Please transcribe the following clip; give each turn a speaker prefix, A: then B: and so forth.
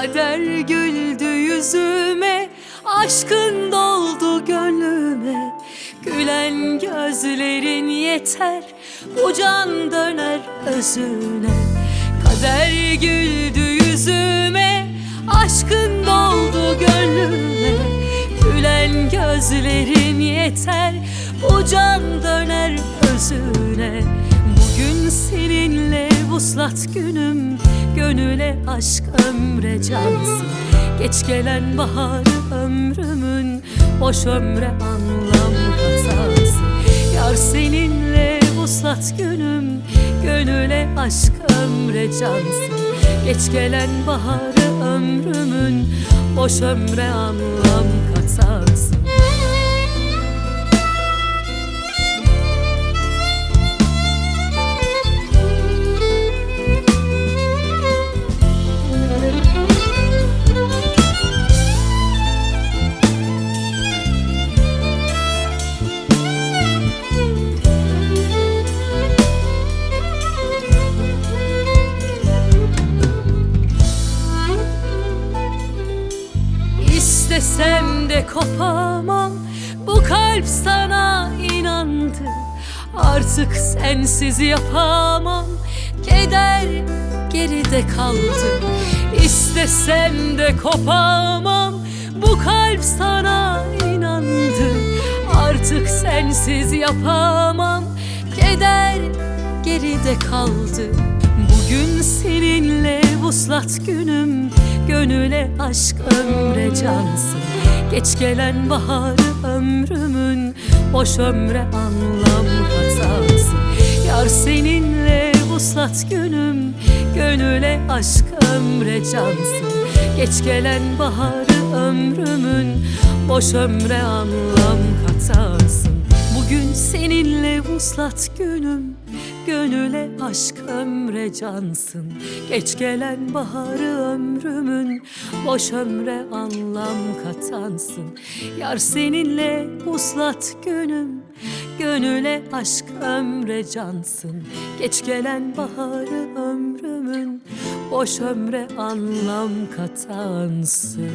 A: Kader güldü yüzüme Aşkın doldu gönlüme. Gülen gözlerin yeter Bu can döner özüne. Kader güldü yüzüme Aşkın doldu gönlüme. Gülen gözlerin yeter Bu can döner özüne Bugün seninle vuslat günüm. Gönüle aşk ömre cansın Geç gelen bahar ömrümün Boş ömre anlam katarsın Yar seninle vuslat günüm Gönüle aşk ömre cansın Geç gelen baharı ömrümün Boş ömre anlam katarsın de kopamam Bu kalp sana inandı. Artık sensiz yapamam. Keder geride kaldı. İstesem de kopamam. Bu kalp sana inandı. Artık sensiz yapamam. Keder geride kaldı. Bugün seninle vuslat günüm. Gönüle aşk ömre cansın Geç gelen baharı ömrümün Boş ömre anlam katarsın Yar seninle vuslat günüm Gönüle aşk ömre cansın. Geç gelen baharı ömrümün Boş ömre anlam katarsın Bugün seninle vuslat günüm Gönüle aşk ömre cansın. Geç gelen baharı ömrümün Boş ömre anlam katansın Yar seninle vuslat günüm Gönüle aşk ömre cansın. Geç gelen baharı ömrümün Boş ömre anlam katansın